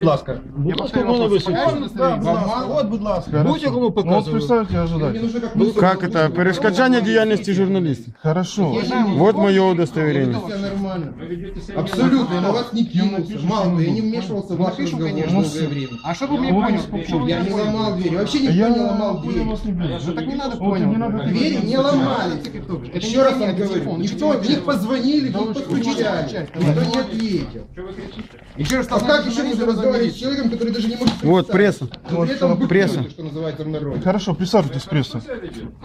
Будь ласка. Будь ласка, можна висвітлити. Да, будь ласка. От, будь ласка. Будь-якому Ну, вот показую. представьте, ожидайте. Как это? Перешкоджание деятельности журналистов. Хорошо. Вот мое удостоверение. Нормально. Абсолютно, я на вас не кинулся. Мало того, я не вмешивался в ваш разговор долгое время. А чтобы мне понял, Я не ломал двери. Вообще никто Я не ломал буду. Ну так не надо Вот, понял. Двери не ломали. Еще раз вам это говорю. Никто, в них позвонили, в них постучали. Никто не ответил. Еще раз А как еще можно разговаривать с человеком, который даже не может Вот пресса. Но при этом пресса. что называется в народе. Хорошо, присаживайтесь, пресса.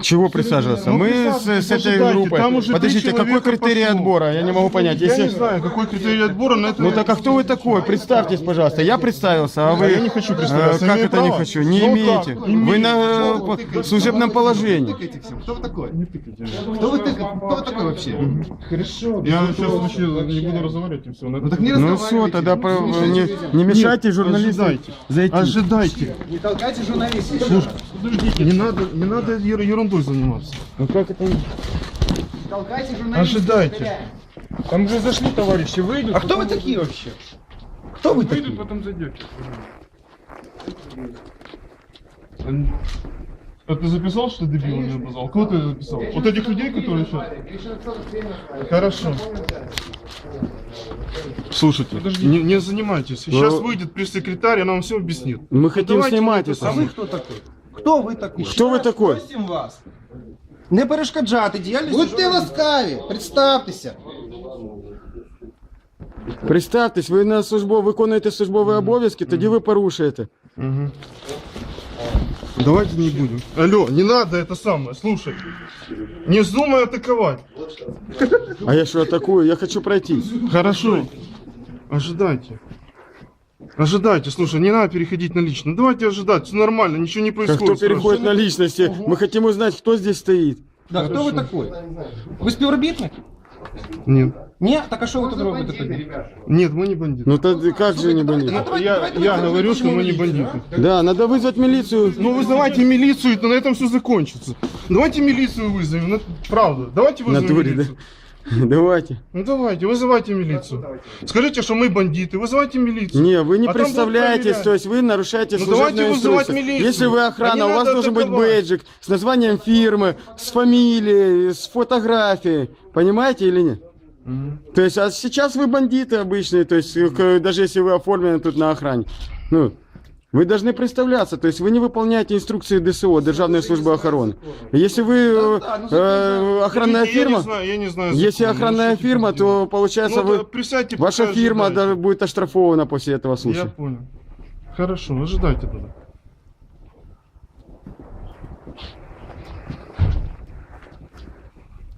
Чего присаживаться? Ну, Мы с, присаживайтесь, с этой ожидайте, группой. там уже три Подождите, какой человека критерий пошло. отбора? Я не могу понять. Я Если... не знаю, какой критерий отбора на это. Ну так а кто вы такой? Представьтесь, пожалуйста. Я представился, а вы... А я не хочу представляться. Э, Как Имею это не право? хочу? Не Ну имеете. как? Вы Имею. на э, по- служебном положении. Кто вы такой? Кто вы, ты- кто вы такой вообще? Хорошо. Я сейчас вообще не буду разговаривать и все. Ну так не Ну разговаривайте. все, тогда Не не, мешайте Нет, журналистам ожидайте. зайти. Ожидайте. Не толкайте журналистов. Подождите, не надо, не надо ер- ерундой заниматься. Ну как это? Не толкайте журналистов. Ожидайте. Там же зашли товарищи, выйдут. А кто вы такие вообще? Кто вы такие? Выйдут, потом зайдете. А ты записал, что дебил меня обозвал? Кто ты записал? Вот этих людей, которые сейчас? Хорошо. Слушайте, не, не занимайтесь. Сейчас выйдет пресс-секретарь, она вам все объяснит. Мы хотим Давайте снимать не это. А ви хто такий? Хто ви такий? Кто вы такой? Просим вас. Не перешкоджати діяльність. Будьте ласкаві, представтеся. Представтесь, ви на службу виконуєте службові обов'язки, тоді ви порушуєте. Давайте не будем. Алло, не надо это самое, слушай. Не вздумай атаковать. А я що атакую? Я хочу пройти. Хорошо. Ожидайте. Ожидайте, слушай, не надо переходить на лично. Давайте ожидать, все нормально, ничего не Как происходит. кто переходит на личности? Мы хотим узнать, кто здесь стоит. Да, хто ви такий? Ви співробітник? Нет. Ні? Так а що ви тут робите тоді? Нет, мы не бандиты. Ну тогда как же не бандит? Давайте, я говорю, что мы не бандиты. Да, надо вызвать милицию. Ну вызывайте милицию, и на этом все закончится. Давайте милицию вызовем, ну, правда. Давайте вызовем натуре, да? милицию. Давайте. Ну давайте, вызывайте милицию. Скажите, что мы бандиты, вызывайте милицию. Не, вы не А там будут представляетесь, проверять. то есть вы нарушаете Ну, служебную давайте вызывать инструкцию. милицию. Если вы А охрана, у вас надо должен быть атаковать. бейджик с названием фирмы, с фамилией, с фотографией. Понимаете или нет? То есть, а сейчас вы бандиты обычные, то есть, э, даже если вы оформлены тут на охране. Ну, вы должны представляться, то есть вы не выполняете инструкции ДСО, Державной службы охраны. Если вы э, э, охранная Я фирма, не знаю, я не знаю. если ну, охранная фирма, то получается Ну, да, вы, ваша фирма даже будет оштрафована после этого Я случая. понял. Хорошо, ожидайте тогда.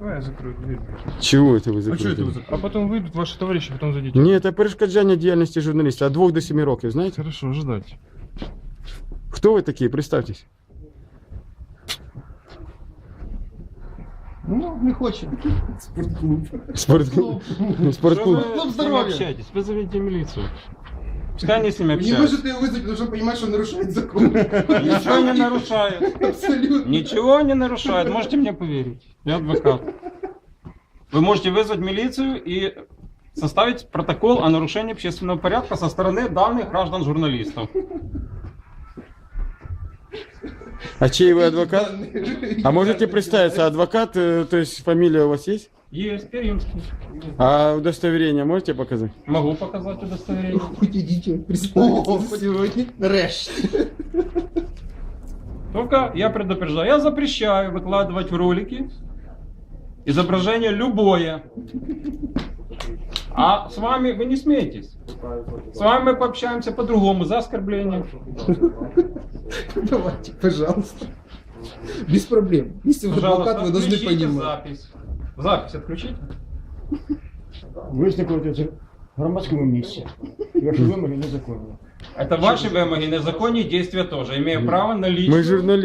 Давай я закрою дверь. Чего это вы А что закрыли? это вы закрыли? А потом выйдут ваши товарищи, потом зайдите. Ні, це перешкоджання діяльності журналіста. От двох до семи років, знаєте? Хорошо, ожидайте. Хто ви такі? Представтесь. Ну, не хочемо. Спортклуб. Спортклуб. Вы с ними общаетесь, вызовите милицию. Пускай они с ними Не общаются. можете его вызвать, потому что понимать, что нарушает закон. Ничего не нарушают. Абсолютно. Ничего не нарушают, можете мне поверить. Я адвокат. Вы можете вызвать милицию и составить протокол о нарушении общественного порядка со стороны данных граждан журналистов. А чей ви адвокат? А можете представиться, адвокат, э, то есть фамилия у вас есть? Есть, Керимский. А удостоверение можете показать? Могу показать удостоверение. Хоть идите, представьтесь сегодня. Решт. Только я предупреждаю, я запрещаю выкладывать в ролики изображение любое. А с вами вы не смеетесь. С вами мы пообщаемся по-другому, за оскорбление. Давайте, пожалуйста. Без проблем. Если вы адвокат, вы должны понимать. запись. Запись отключите. Ви знаходитеся в громадському місці. І ваші вимоги незаконні. Это ваши вымоги, незаконные действия тоже. Имею право на личную... Ми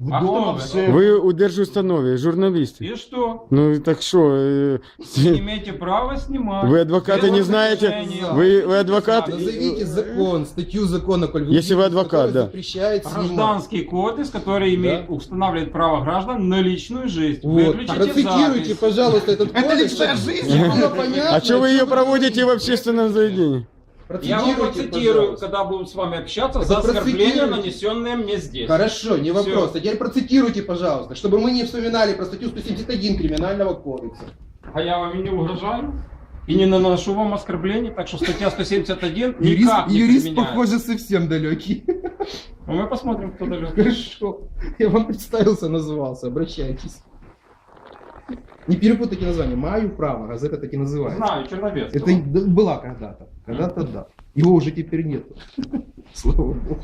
журналісти. А кто вы? все. Ви у держустанові, журналісти. И что? Ну так що, е, Вы имеете право снимать. ви адвокати не Делать знаєте? движение. Ви, ви адвокат? Назовите закон, статью закона, коль вы Если вы видите, адвокат, который да. запрещает снимать. Гражданский кодекс, который имеет, устанавливает право граждан на личную жизнь. Вот. Выключите Процитируйте, запись. пожалуйста, этот Это кодекс, личная чтобы жизнь. было понятно, А что вы о ее чем проводите в говорите. общественном заведении? Я вам процитирую, пожалуйста. когда будем с вами общаться, за оскорбление, нанесенное мне здесь. Хорошо, не вопрос. А теперь процитируйте, пожалуйста, чтобы мы не вспоминали про статью 171 Криминального кодекса. А я вам и не угрожаю. И не наношу вам оскорблений, так что статья 171 Юрист, никак не юрист применяется. похоже, совсем далекий. Ну, мы посмотрим, кто далек. Хорошо. Я вам представился, назывался. Обращайтесь. Не перепутайте название. Маю право, газета так и называется. Знаю, Черновец. Это была когда-то. Когда-то да. Его уже теперь нету. Слава богу.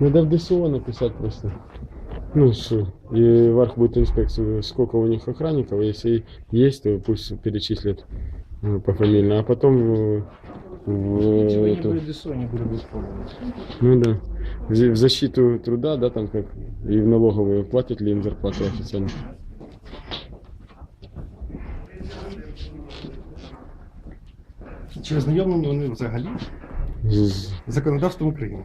Надо в ДСО написать просто. Ну, что, и Варх будет инспекцию, сколько у них охранников, если есть, то пусть перечислят э, пофамильно, а потом э, в, эту- ну да, в в защиту труда, да, там как, и в налоговую платят ли им зарплату официально. Чи ознайомлені вони взагалі З- з законодавством України?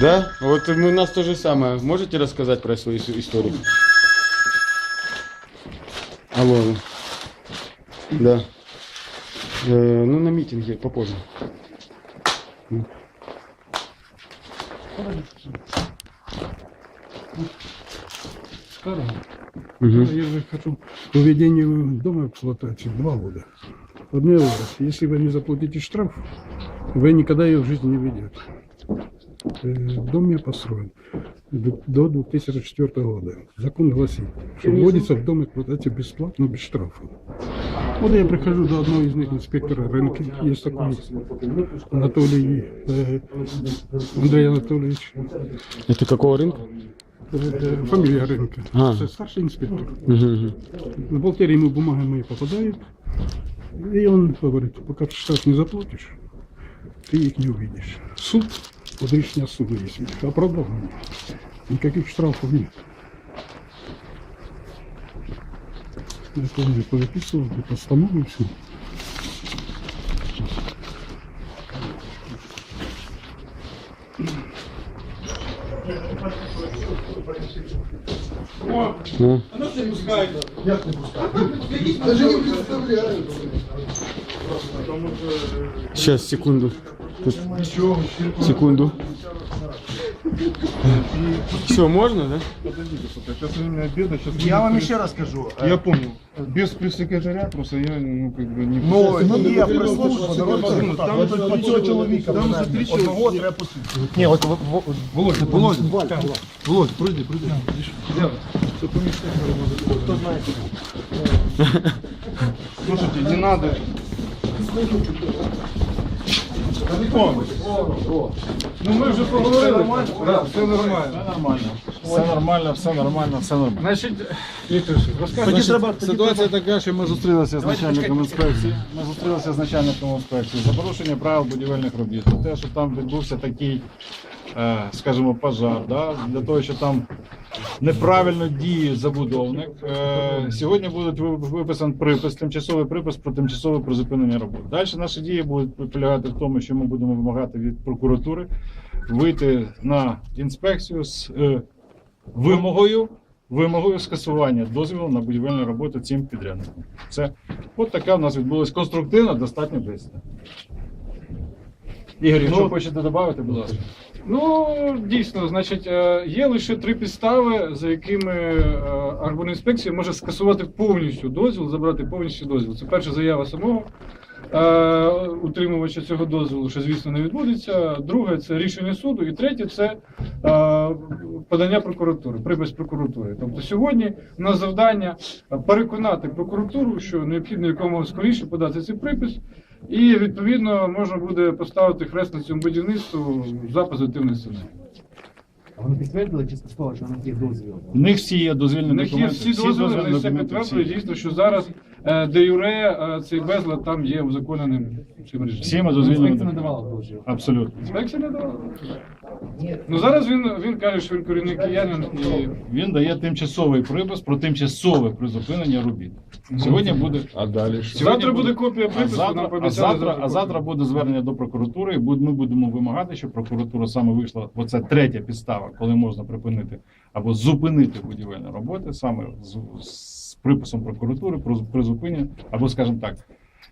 Да? Вот у нас то же самое. Можете рассказать про свою ис- историю? Алло. Да. Э, ну, на митинге попозже. М. Мгм. Я же хочу введению дома в эксплуатацию два года. Одно раз, если вы не заплатите штраф, вы никогда ее в жизни не ведете. Э, Дом я построен д- до 2004 года. Закон гласит, что вводится в дом эксплуатации бесплатно, без штрафа. Вот я прихожу до одного из них, инспектора рынка, есть такой Анатолий, э, Андрей Анатольевич, Это какого рынка? Э, э, фамилия рынка, А. старший инспектор. Мгм, мгм. В бухгалтерии ему бумаги мои попадают. И он говорит, пока ты штраф не заплатишь, ты их не увидишь. Суд, решение суда есть, оправдывание. Никаких штрафов нет. Я помню, повыписывал, постанову и все. Ну, Даже не представляю. сейчас, секунду. Тут- Секунду. Все, можно, да? Подождите, пока. Сейчас у меня обеда, сейчас... Я вам ще раз кажу. е, Я понял. Без пресс-секретаря просто я, ну, как бы не... Ну, є прислужба народного Ну, депутата. там От же по три цього чоловіка, чоловіка там же принаймні, три чоловіка. Одного треба посвідчити. Ні, от в- в- Володя, Володя, Володь, пройди, пройди. Слушайте, не надо. Ну ми вже поговорили. Да, все нормально. нормально. Все нормально, все нормально, все нормально. Значит, Віктор, Значить, ситуація така, що ми зустрілися з начальником інспекції. Ми зустрілися з начальником інспекції за порушення правил будівельних робіт. За те, що там відбувся такий, е, скажімо, пожар, да? для того, що там неправильно діє забудовник. Е, Сьогодні буде виписаний припис, тимчасовий припис про тимчасове призупинення роботи. Далі наші дії будуть полягати в тому, що ми будемо вимагати від прокуратури вийти на інспекцію з е, вимогою вимогою скасування дозволу на будівельні роботи цим підрядникам. Це от така в нас відбулась конструктивна, достатньо бесіда. Ігор, якщо Ну, хочете додати, будь ласка. Ну, дійсно, значить, е, є лише три підстави, за якими е, Арборінспекція може скасувати повністю дозвіл, забрати повністю дозвіл. Це перша заява самого е, утримувача цього дозволу, що, звісно, не відбудеться. Друге це рішення суду. І третє це подання прокуратури, припис прокуратури. Тобто сьогодні у нас завдання переконати прокуратуру, що необхідно якомога скоріше подати цей припис. І відповідно можна буде поставити хрест на цьому будівництву за позитивний сценарій. А вони підтвердили чи сказали, що на них є дозвіл? У них всі є дозвільні У них є документи. всі дозвіли, дозвільні вони все документи підтверджують підтвердили. дійсно, що зараз де юре е, цей безлад там є узаконеним цим режимом. Всіма дозвільними Інспекція не документами. дозвіл. Абсолютно. Інспекція не давала. Ну зараз він, він каже, що він корінний киянин і Він дає тимчасовий припис про тимчасове призупинення робіт. Сьогодні буде. А далі що? завтра буде копія А припису, завтра, нам а, пообіцяли завтра, а завтра буде звернення до прокуратури, і буд- ми будемо вимагати, щоб прокуратура саме вийшла, бо це третя підстава, коли можна припинити або зупинити будівельні роботи, саме з, з приписом прокуратури про призупинення, або, скажімо так,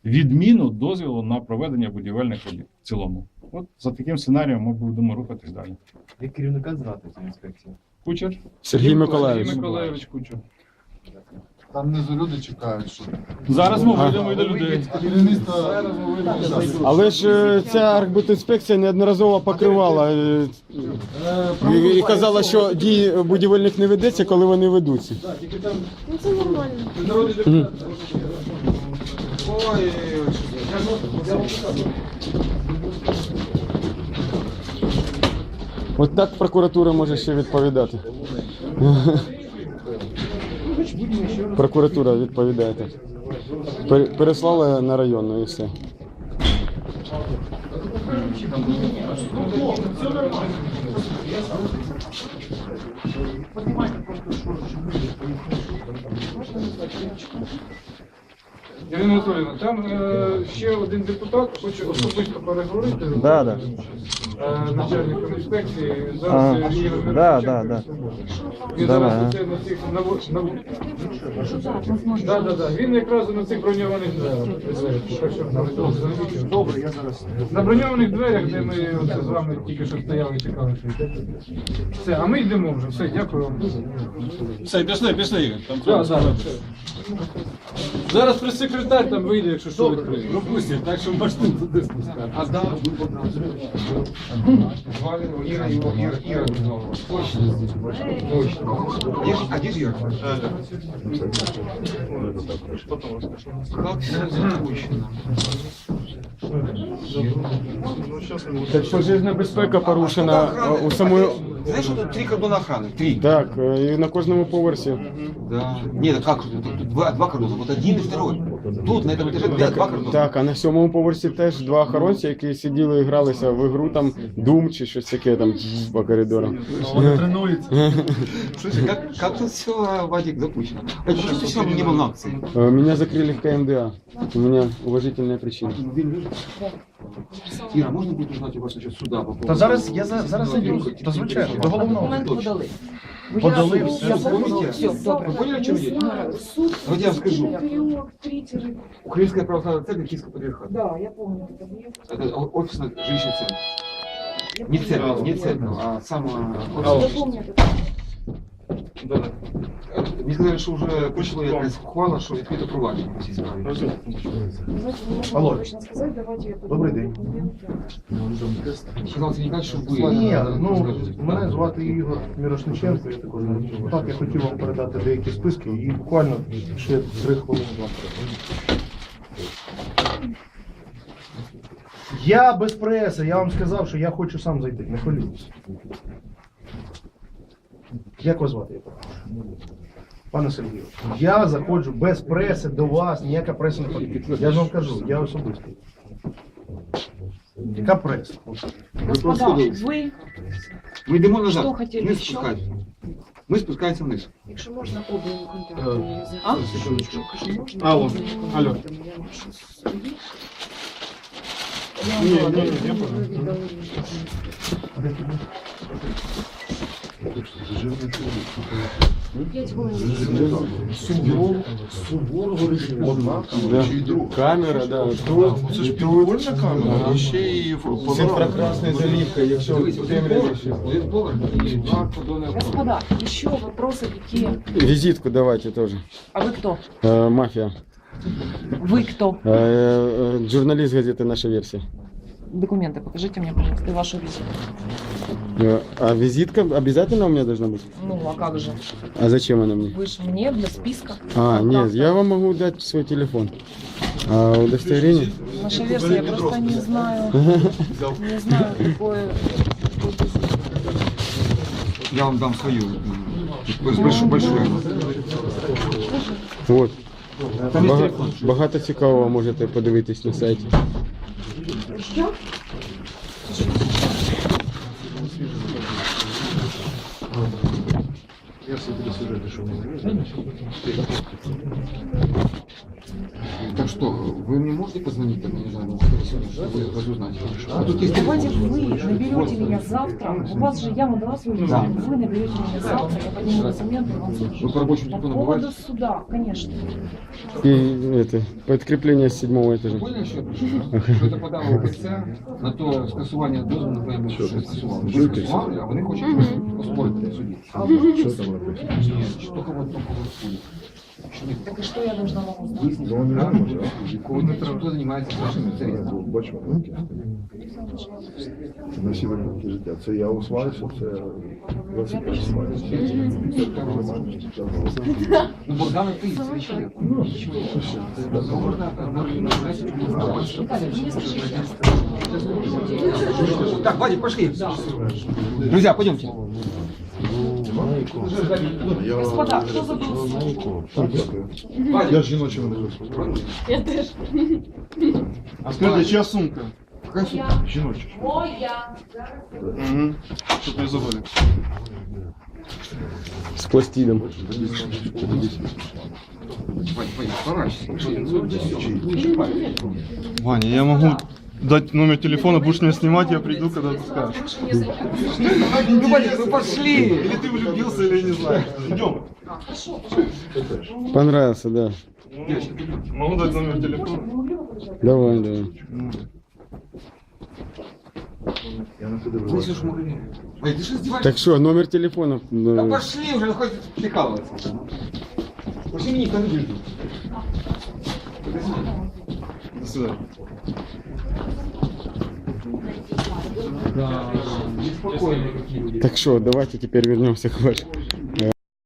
відміну дозвілу на проведення будівельних робіт в цілому. От за таким сценарієм ми будемо рухатись далі. Як керівника звати цієї інспекції? Кучер? Сергій Миколаївич. Сергій Миколаївич Кучер. Там внизу люди чекають, що Зараз ми вийдемо і до людей. керівництво Але ж е, ця архбудінспекція неодноразово покривала е, і, і казала, що дії будівельних не ведеться, коли вони ведуться. Ну це нормально. Народний депутат. От так прокуратура може ще відповідати. Прокуратура відповідає. Переслали на районну і все. Ірина Анатоліївна, там е, ще один депутат хоче особисто переговорити Да, да. Начальником інспекції. А, Зараз е, Ігор да, Мирошниченко. да, Він Давай, зараз на цих на, во- на, во- да, да, да. Він якраз на цих броньованих дверях. Добре, я зараз. На броньованих дверях, де ми оце з вами тільки що стояли і чекали, що йдете. Все, а ми йдемо вже. Все, дякую вам. Все, пішли, пішли, Ігор. Там Да, да, все. Зараз прес-секретар там вийде, якщо що відкриє. пропустять, так що можна туди спускати. А да, Звали его Ира, его Ира, Ира. Точно. Точно. Где же- А где же Ира? Как все запущено. Так пожежна безпека порушена е, у самої. Знаешь, что тут три кордона охраны? Три. Так, е, і на кожному поверсі. Да. Нет, а как? Тут, тут два, два кордона. Вот один и второй. Тут, на этом этаже, да, два кордона. Так, а на сьомому поверсі теж два охоронці, які сиділи і гралися в ігру там Doom чи щось таке там по коридорам. вони тренуються. Слушай, как, как тут все, Вадик, запущено? А что ты сегодня не был на акции? Э, Меня закрыли в КМДА. У меня уважительная причина. Ира, можно будет узнать у вас насчет суда по поводу... Та зараз я за- зараз зайду. Та звичайно, до головного. Документ подали. Подали, Я все, забула. все. Все, добре. Вы поняли, о чем идет? Суд, Вот я вам скажу. переулок, третий. Украинская православная церковь Киевского патриархата. Да, я помню этот объект. Это о- офисная жилищный центр. Я Не помню. церковь, не церковь, а сама Я офис. помню этот Да. Мені сказали, що вже прийшла якась ухвала, що відкрито провадження по цій справі. Знаете, не могу Алло. точно сказать, давайте я Добрий подумаю день. документы. Сказав Сергій, що ви... Ні, ну мене звати Ігор Мірошниченко, я також народний депутат. Я хотів вам передати деякі списки і буквально ще три хвилини вам передам. Я без преси, я вам сказав, що я хочу сам зайти, не хвилюйтесь. Як вас звати? Пане Сергію, я заходжу без преси до вас, ніяка преса не потрібна. Я ж вам кажу, я особистий. Яка преса? Господа, вы, Ми йдемо назад, Що хотіли не ще? спускаємося. Ми спускаємося вниз. якщо можна, обмін контактами. А? Якщо можна, Алло, обмін алло. контактами. Я нашу собі. Ні, Я вам ні, ні, дала, я ви понял. віддали мені. Жирний чоловік. П'ять хвилин. Да. Камера, да. Тут, Це ж підвольна камера, і ще і Це прекрасна заливка, якщо в темряві ще. Господа, еще вопросы какие? Визитку давайте тоже. А вы кто? Э, мафия. Вы кто? Э, э, журналист газеты «Наша версия». Документы покажите мне, пожалуйста, и вашу визитку. А визитка обязательно у меня должна быть? Ну, а как же? А зачем она мне? Вы же мне для списка. А, как нет, я вам могу дать свой телефон. А удостоверение? Наша версия, я просто не знаю. Не знаю, какое... Я вам дам свою. Большую, большую. Вот. Бага- багато цікавого можете подивитись на сайті. Так что, вы мне можете позвонить, там, не знаю? А тут есть Давайте вы наберете меня завтра. У вас же, я вам дала свою визитку. Вы наберете меня завтра, я подниму документы, вам скажу. Вы по рабочему По телефону поводу бываете? суда, конечно. І это, підкріплення з седьмого етажу. Поняли, що я пишу? Що це подало ОКЦ на то скасування дозволу на прийому що скасували. Ви скасували, а вони хочуть поспорити в суді. Що там написано? Ні, що тільки вот тільки в суді. Що ні, Так и что я должна вам узнать? Выяснить, правильно, хто займається вашими інтересами. Бачимо, насилення життя. Це я усваюся, це велосипед усваюся. Ну, Богдан, ти священник. Так, Вадик, пошли. Друзья, пойдемте. Господа, кто забыл? Я ж жіночого не висловлю. А скажіть, чия сумка? Жіноча. Угу. Щоб не забули. З пластидом. Вадик, Вадик, поворачивайся. Ваня, я могу дать номер телефона, будешь меня снимать, я приду, когда ты скажешь. Ну, Вадик, ну пошли. Или ты влюбился, или я не знаю. Идем. Понравился, да. Могу дать номер телефона? Давай, давай. Слышишь, ты что издеваешься? Так що, номер телефона? Да пошли уже, ну хоть прикалываться. Пошли мне ждут. До свидания. Да. Так что, давайте теперь вернемся к вашему.